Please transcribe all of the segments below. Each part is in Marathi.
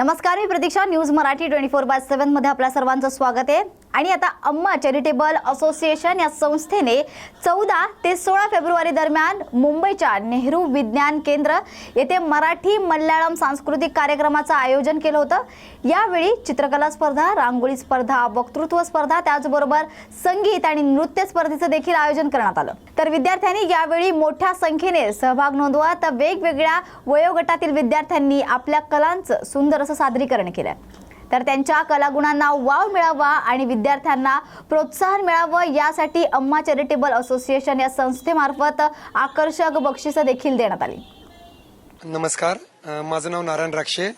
नमस्कार मी Pratiksha. News Marathi twenty four by सेव्हनमध्ये आपल्या सर्वांचं स्वागत आहे. आणि आता अम्मा चॅरिटेबल असोसिएशन या संस्थेने चौदा ते सोळा फेब्रुवारी दरम्यान मुंबईच्या नेहरू विज्ञान केंद्र येथे मराठी मल्याळम सांस्कृतिक कार्यक्रमाचं आयोजन केलं होतं. यावेळी चित्रकला स्पर्धा रांगोळी स्पर्धा वक्तृत्व स्पर्धा त्याचबरोबर संगीत आणि नृत्य स्पर्धेचं देखील आयोजन करण्यात आलं. तर विद्यार्थ्यांनी यावेळी मोठ्या संख्येने सहभाग नोंदवा. तर वेगवेगळ्या वयोगटातील विद्यार्थ्यांनी आपल्या कलांचं सुंदर असं सादरीकरण केलं तर त्यांच्या कलागुणांना वाव मिळावा आणि विद्यार्थ्यांना प्रोत्साहन मिळावं यासाठी अम्मा चॅरिटेबल असोसिएशन या संस्थेमार्फत आकर्षक बक्षिसं देखील देण्यात आली. नमस्कार. माझं नाव नारायण राक्षे.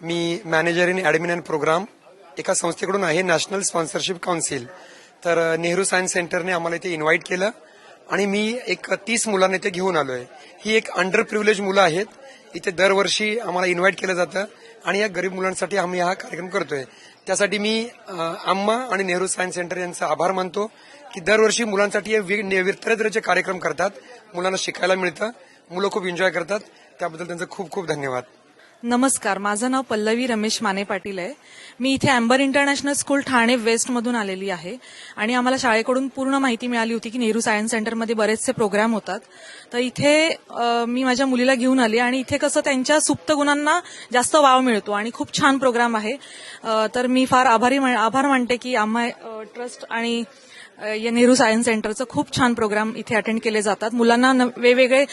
मी manager in admin and programme एका संस्थेकडून आहे नॅशनल स्पॉन्सरशिप काउन्सिल. तर नेहरू सायन्स सेंटरने आम्हाला इथे इन्व्हाइट केलं आणि मी एक तीस मुलांना इथे घेऊन आलोय. ही एक अंडर प्रिव्हिलेज मुलं आहेत. इथे दरवर्षी आम्हाला इन्व्हाइट केलं जातं. आणि या गरीब मुलांसाठी आम्ही हा कार्यक्रम करतोय. त्यासाठी मी आम्मा आणि नेहरू सायन्स सेंटर यांचा आभार मानतो की दरवर्षी मुलांसाठी हे कार्यक्रम करतात. मुलांना शिकायला मिळतं. मुलं खूप एन्जॉय करतात. त्याबद्दल त्यांचं खूप खूप धन्यवाद. नमस्कार माझं नाव पल्लवी रमेश माने पाटील आहे. मी इथे अँबर इंटरनॅशनल स्कूल ठाणे वेस्टमधून आलेली आहे. आणि आम्हाला शाळेकडून पूर्ण माहिती मिळाली होती की नेहरू सायन्स सेंटरमध्ये बरेचसे प्रोग्राम होतात. तर इथे अ, मी माझ्या मुलीला घेऊन आली आणि इथे कसं त्यांच्या सुप्त गुणांना जास्त वाव मिळतो आणि खूप छान प्रोग्राम आहे. अ, तर मी फार आभारी मा- आभार मानते की आम्हा ट्रस्ट आणि या नेहरू सायन्स सेंटरचं खूप छान प्रोग्राम इथे अटेंड केले जातात. मुलांना न- वेगवेगळे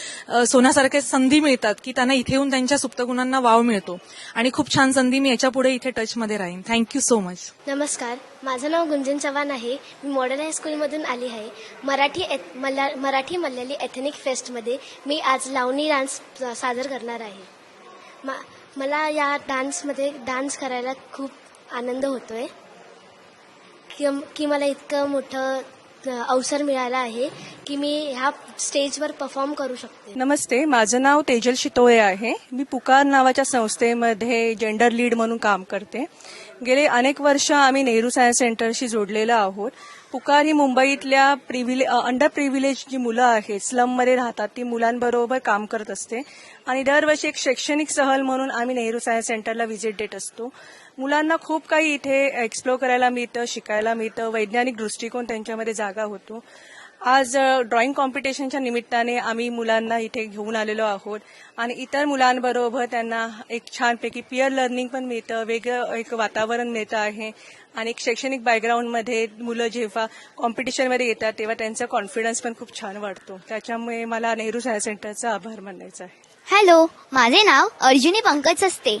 सोन्यासारखे संधी मिळतात की त्यांना इथे येऊन त्यांच्या सुप्तगुणांना वाव मिळतो. आणि खूप छान संधी मी याच्यापुढे इथे टचमध्ये राहीन. थँक्यू सो मच नमस्कार. माझं नाव गुंजन चव्हाण आहे. मी मॉडर्न हायस्कूलमधून आली आहे. मराठी एथ- मल्या मराठी मल्याळी एथनिक फेस्टमध्ये मी आज लावणी डान्स सादर करणार आहे. मा- मला या डान्समध्ये डान्स करायला खूप आनंद होतोय. की की मला इतकं मोठं अवसर मिळाला आहे की मी ह्या स्टेजवर परफॉर्म करू शकते. नमस्ते माझं नाव तेजल शितोळे आहे. मी पुकार नावाच्या संस्थेमध्ये जेंडर लीड म्हणून काम करते. गेले अनेक वर्ष आम्ही नेहरू सायन्स सेंटरशी जोडलेलो आहोत. पुकार ही मुंबईतल्या प्रिव्हिले अंडर प्रिव्हिलेज जी मुलं आहेत स्लममध्ये राहतात ती मुलांबरोबर काम करत असते. आणि दरवर्षी एक शैक्षणिक सहल म्हणून आम्ही नेहरू सायन्स सेंटरला व्हिजिट देत असतो. मुलांना खूप काही इथे एक्सप्लोअर करायला मिळतं शिकायला मिळतं वैज्ञानिक दृष्टिकोन त्यांच्यामध्ये जागा होतो. आज ड्रॉइंग कॉम्पिटिशनच्या निमित्ताने आम्ही मुलांना इथे घेऊन आलेलो आहोत. आणि इतर मुलांबरोबर त्यांना एक छानपैकी पिअर लर्निंग पण मिळतं वेगळं एक वातावरण मिळतं आहे. आणि एक शैक्षणिक बॅकग्राऊंडमध्ये मुलं जेव्हा कॉम्पिटिशनमध्ये येतात तेव्हा त्यांचा कॉन्फिडन्स पण खूप छान वाढतो. त्याच्यामुळे मला नेहरू सायन्स सेंटरचा आभार मानायचा आहे. हॅलो माझे नाव अर्जुनी पंकज असते.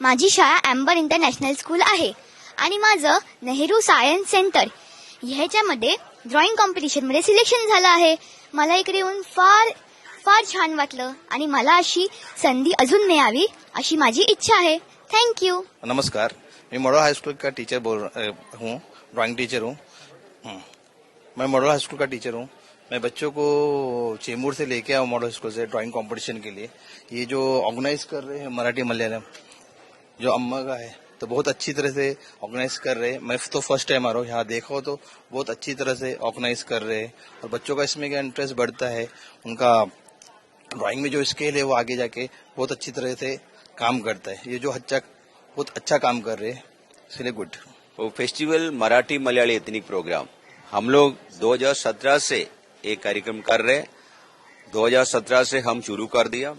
माझी शाळा अँबर इंटरनॅशनल स्कूल आहे. आणि माझं नेहरू सायन्स सेंटर ह्याच्यामध्ये ड्रॉइंग कॉम्पिटिशनमध्ये सिलेक्शन झालं आहे. मला इकडे येऊन फार फार छान वाटलं आणि मला अशी संधी अजून मिळावी अशी माझी इच्छा आहे. थँक्यू नमस्कार. मैं मॉडल हायस्कूल का टीचर बोल हूँ. ड्राइंग टीचर हूँ. मैं मॉडल हाई स्कूल का टीचर हूँ. मैं बच्चों को चेंबूर से लेके आया मॉडल स्कूल से ड्राइंग कंपटीशन के लिए. ये जो ऑर्गेनाइज कर रहे हैं मराठी मलयालम जो अम्मा का है तो बहुत अच्छी तरह से ऑर्गेनाइज कर रहे हैं। मैं तो फ़र्स्ट टाइम आ रहा हूँ, यहाँ देखो तो बहुत अच्छी तरह से ऑर्गेनाइज कर रहे हैं। और बच्चों का इसमें क्या इंटरेस्ट बढ़ता है, उनका ड्राइंग में जो स्केल है वो आगे जाके बहुत अच्छी तरह से काम करता है। ये जो अच्छा बहुत अच्छा काम कर रहे हैं, इसलिए गुड वो festival Marathi Malayali ethnic programme हम लोग 2017 से एक कार्यक्रम कर रहे हैं। 2017 से हम शुरू कर दिया,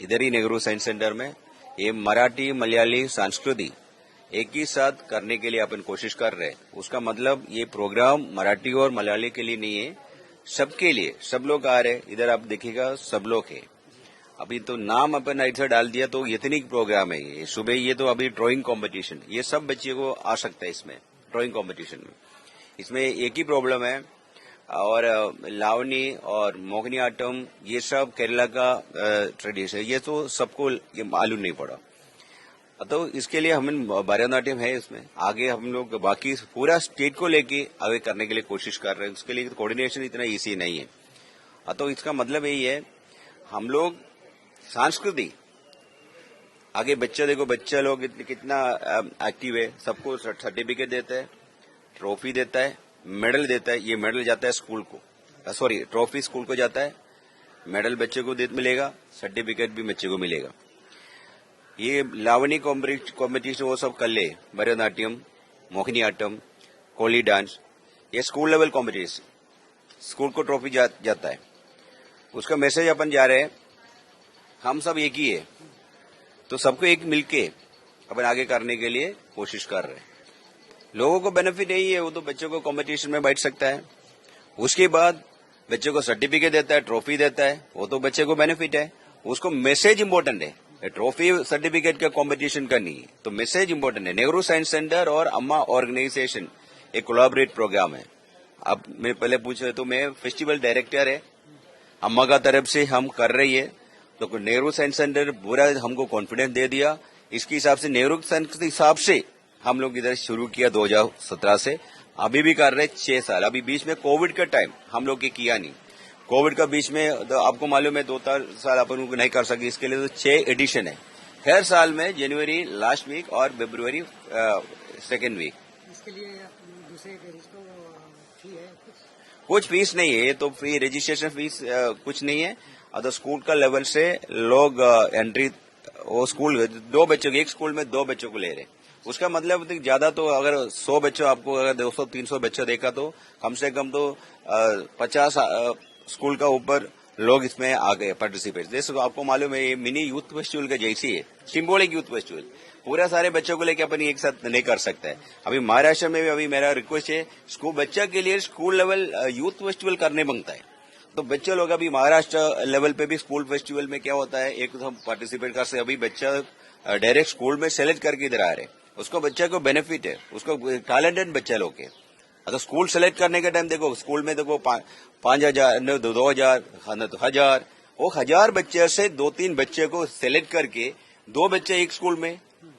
इधर ही नेहरू साइंस सेंटर में। ये मराठी मलयाली संस्कृति एक ही साथ करने के लिए अपन कोशिश कर रहे हैं। उसका मतलब ये प्रोग्राम मराठी और मलयाली के लिए नहीं है, सबके लिए। सब लोग आ रहे हैं। इधर आप देखिएगा, सब लोग है। अभी तो नाम अपन ऐसा डाल दिया तो इतनी प्रोग्राम है ये। सुबह ये तो अभी ड्राइंग कंपटीशन ये सब बच्चे को आ सकता है इसमें ड्राइंग कंपटीशन में। इसमें एक ही प्रॉब्लम है। और लावनी और मोगनी आटम, ये सब केरला का ट्रेडिशन ये तो सबको ये मालूम नहीं पड़ा। तो इसके लिए हम भरतनाट्यम है इसमें। आगे हम लोग बाकी पूरा स्टेट को लेके आगे करने के लिए कोशिश कर रहे हैं। उसके लिए कोऑर्डिनेशन इतना इजी नहीं है। तो इसका मतलब यही है, हम लोग संस्कृति, आगे बच्चा देखो, बच्चा लोग कितना एक्टिव है। सबको सर्टिफिकेट देता है ट्रॉफी देता है मेडल देता है। ये मेडल जाता है स्कूल को। सॉरी ट्रॉफी स्कूल को जाता है। मेडल बच्चे को मिलेगा सर्टिफिकेट भी बच्चे को मिलेगा। ये लावणी कॉम्पिटिशन वो सब कर ले। मोहिनी आट्टम कोली डांस ये स्कूल लेवल कॉम्पिटिशन स्कूल को ट्रॉफी जा, जाता है। उसका मैसेज अपन जा रहे हैं हम सब एक ही है। तो सबको एक मिलके अपन आगे करने के लिए कोशिश कर रहे हैं। लोगों को बेनिफिट यही है वो तो बच्चों को कंपटीशन में बैठ सकता है। उसके बाद बच्चे को सर्टिफिकेट देता है ट्रॉफी देता है वो तो बच्चे को बेनिफिट है। उसको मैसेज इंपॉर्टेंट है। ट्रॉफी सर्टिफिकेट का कंपटीशन का नहीं तो मैसेज इम्पोर्टेंट है नेहरू साइंस सेंटर और अम्मा ऑर्गेनाइजेशन एक कोलाबरेट प्रोग्राम है अब मैं पहले पूछे तो मैं फेस्टिवल डायरेक्टर है अम्मा का तरफ़ से हम कर रही है तो नेहरू साइंस सेंटर पूरा हमको कॉन्फिडेंस दे दिया इसके हिसाब से नेहरू साइंस के हिसाब से हम लोग इधर शुरू किया 2017 से अभी भी कर रहे छह साल अभी बीच में कोविड का टाइम हम लोग के किया नहीं कोविड का बीच में तो आपको मालूम है दो चार साल अपन नहीं कर सके इसके लिए तो छह एडिशन है। हर साल में जनवरी लास्ट वीक और फेब्रुवरी सेकेंड वीक इसके लिए दूसरे फ़ी है कुछ? फ़ीस नहीं है ये तो फ्री रजिस्ट्रेशन फ़ीस कुछ नहीं है। अगर स्कूल का लेवल से लोग एंट्री वो स्कूल दो बच्चों एक स्कूल में दो बच्चों को ले रहे उसका मतलब ज़्यादा तो अगर सौ बच्चों आपको अगर दो सौ तीन सौ बच्चों देखा तो कम से कम तो पचास स्कूल का ऊपर लोग इसमें आ गए पार्टिसिपेट जैसे आपको मालूम है, ये मिनी यूथ फेस्टिवल का जैसी है सिम्बोलिक यूथ फेस्टिवल पूरा सारे बच्चों को लेकर अपन एक साथ नहीं कर सकता. है अभी महाराष्ट्र में भी अभी मेरा रिक्वेस्ट है स्कूल बच्चा के लिए स्कूल लेवल यूथ फेस्टिवल करने बनता है. तो बच्चे लोग अभी महाराष्ट्र लेवल पे भी स्कूल फेस्टिवल में क्या होता है, एक तो हम पार्टिसिपेट कर सकते अभी बच्चा डायरेक्ट स्कूल में सेलेक्ट करके इधर आ रहे उसको बच्चे को बेनिफिट है, उसको टैलेंटेड बच्चे लोग के अगर स्कूल सेलेक्ट करने के टाइम देखो, स्कूल में देखो पाँच हज़ार दो दो हज़ार तो हज़ार। वो हज़ार बच्चे से दो तीन बच्चे को सेलेक्ट करके दो बच्चे एक स्कूल में।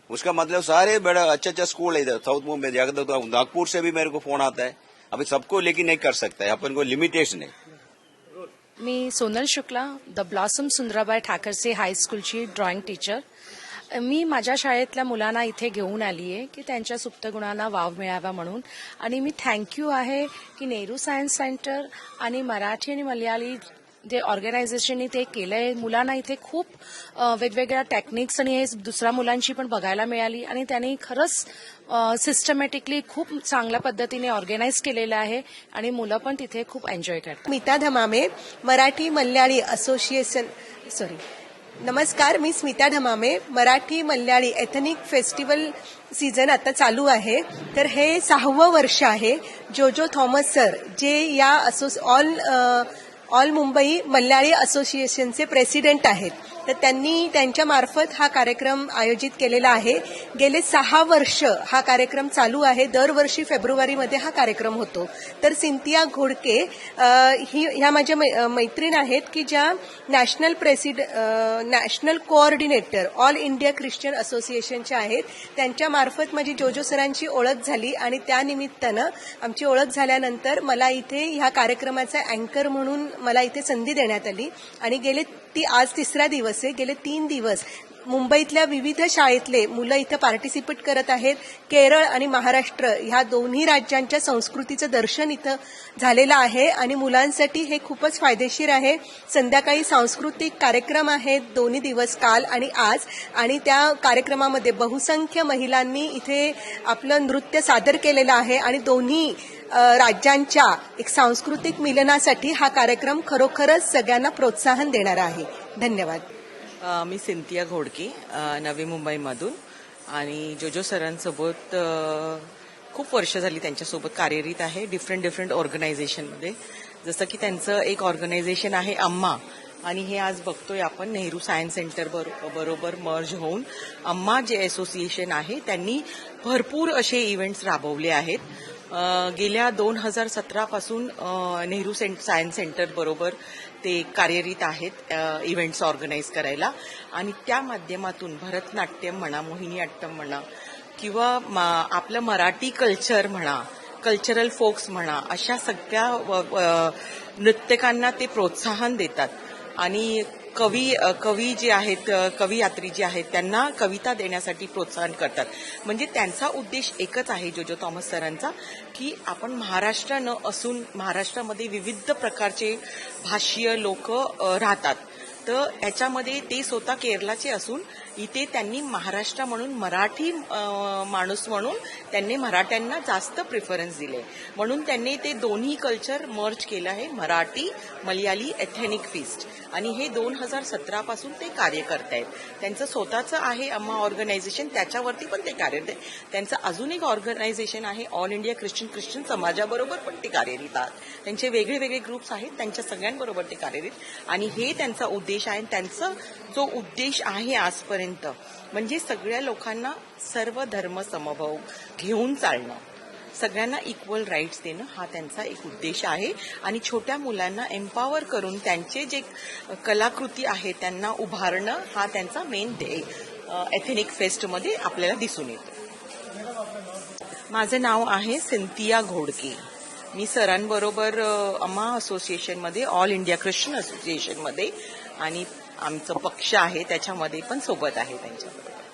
उसका मतलब सारे बड़ा अच्छा अच्छा स्कूल है इधर, साउथ मुंबई जाकर तो नागपुर से भी मेरे को फ़ोन आता है। अभी सबको लेकिन नहीं कर सकता है, अपन को लिमिटेशन है। मी सोनल शुक्ला, द ब्लॉसम सुंदराबाई ठाकरसे हायस्कूलची ड्रॉइंग टीचर मी माझ्या शाळेतल्या मुलांना इथे घेऊन आली आहे की त्यांच्या सुप्त गुणांना वाव मिळावा म्हणून. आणि मी थँक्यू आहे की नेहरू सायन्स सेंटर आणि मराठी आणि मल्याळी जे ऑर्गनायझेशननी ते केलंय. मुलांना इथे खूप वेगवेगळ्या टेक्निक्स आणि हे दुसऱ्या मुलांची पण बघायला मिळाली. आणि त्यांनी खरंच सिस्टमॅटिकली खूप चांगल्या पद्धतीने ऑर्गनाईज केलेलं आहे आणि मुलं पण तिथे खूप एन्जॉय करतात. स्मिता धमामे मराठी मल्याळी असोसिएशन सॉरी नमस्कार मी Smita Dhamame Marathi Malayali ethnic festival season आता चालू आहे. तर हे सहावं वर्ष आहे जोजो थॉमस सर जे या असोस ऑल ऑल मुंबई मल्याळी असोसिएशनचे प्रेसिडेंट आहेत. तर त्यांनी त्यांच्या मार्फत हा कार्यक्रम आयोजित केलेला आहे. गेले सहा वर्ष हा कार्यक्रम चालू आहे. दरवर्षी फेब्रुवारीमध्ये हा कार्यक्रम होतो. तर सिंथिया घोडके ही ह्या माझ्या मै- मैत्रीण आहेत की ज्या national प्रेसिड national coordinator all India Christian असोसिएशनच्या आहेत. त्यांच्या मार्फत माझी जोजो सरांची ओळख झाली आणि त्यानिमित्तानं आमची ओळख झाल्यानंतर मला इथे ह्या कार्यक्रमाचा अँकर म्हणून मला इथे संधी देण्यात आली. आणि गेले ती आज तिसरा दिवस असे गेले तीन दिवस. मुंबईतल्या विविध शाळेतले मुलं इथं पार्टिसिपेट करत आहेत. केरळ आणि महाराष्ट्र ह्या दोन्ही राज्यांच्या संस्कृतीचं दर्शन इथं झालेलं आहे आणि मुलांसाठी हे खूपच फायदेशीर आहे. संध्याकाळी सांस्कृतिक कार्यक्रम आहेत दोन्ही दिवस काल आणि आज. आणि त्या कार्यक्रमामध्ये बहुसंख्य महिलांनी इथे आपलं नृत्य सादर केलेलं आहे आणि दोन्ही राज्यांच्या एक सांस्कृतिक मिलनासाठी हा कार्यक्रम खरोखरच सगळ्यांना प्रोत्साहन देणारा आहे. धन्यवाद. मी सिंथिया घोडके नवी मुंबईमधून. आणि जोजो सरांसोबत खूप वर्ष झाली त्यांच्यासोबत कार्यरत आहे डिफरंट डिफरंट ऑर्गनायझेशनमध्ये जसं की त्यांचं एक ऑर्गनायझेशन आहे अम्मा. आणि हे आज बघतोय आपण नेहरू सायन्स सेंटर बरो- बरोबर मर्ज होऊन. अम्मा जे असोसिएशन आहे त्यांनी भरपूर असे इव्हेंट्स राबवले आहेत. गेल्या दोन हजार सतरापासून नेहरू सें- सायन्स सेंटर बरोबर ते कार्यरत आहेत इव्हेंट्स ऑर्गनाईज करायला. आणि त्या माध्यमातून भरतनाट्यम म्हणा मोहिनीअट्टम म्हणा किंवा मा- आपलं मराठी कल्चर म्हणा कल्चरल फोक्स म्हणा अशा सगळ्या व- नृत्यकांना ते प्रोत्साहन देतात. आणि कवी कवी जे आहेत अ, कवयित्री जे आहेत त्यांना कविता देण्यासाठी प्रोत्साहन करतात. म्हणजे त्यांचा उद्देश एकच आहे जोजो थॉमस सरांचा की आपण महाराष्ट्र न असून महाराष्ट्रामध्ये विविध प्रकारचे भाषीय लोक राहतात. तर याच्यामध्ये ते स्वतः केरळाचे असून इथे त्यांनी महाराष्ट्र म्हणून मराठी माणूस म्हणून त्यांनी मराठ्यांना जास्त प्रिफरन्स दिले. म्हणून त्यांनी ते दोन्ही कल्चर मर्ज केलं आहे मराठी मलयाली एथेनिक फिस्ट आणि हे दोन हजार सतरा पासून ते कार्य करतायत. त्यांचं स्वतःचं आहे अम्मा ऑर्गनायझेशन त्याच्यावरती पण ते कार्यरत आहे त्यांचं अजून एक ऑर्गनायझेशन आहे ऑल इंडिया ख्रिश्चन ख्रिश्चन समाजाबरोबर पण ते कार्यरत आहात. त्यांचे वेगळे वेगळे ग्रुप्स आहेत त्यांच्या सगळ्यांबरोबर ते कार्यरत आणि हे त्यांचा उद्देश आहे त्यांचा जो उद्देश आहे आजपर्यंत म्हणजे सगळ्या लोकांना सर्व धर्म समभाव घेऊन चालणं. सगळ्यांना इक्वल राईट्स देणं हा त्यांचा एक उद्देश आहे. आणि छोट्या मुलांना एम्पावर करून त्यांचे जे कलाकृती आहे त्यांना उभारणं हा त्यांचा मेन एथेनिक फेस्टमध्ये आपल्याला दिसून येतो. माझं नाव आहे सिंथिया घोडके. मी सरांबरोबर अमा अम्मा असोसिएशनमध्ये ऑल इंडिया ख्रिश्चन असोसिएशनमध्ये आणि आमचं पक्ष आहे त्याच्यामध्ये पण सोबत आहे त्यांच्याबरोबर.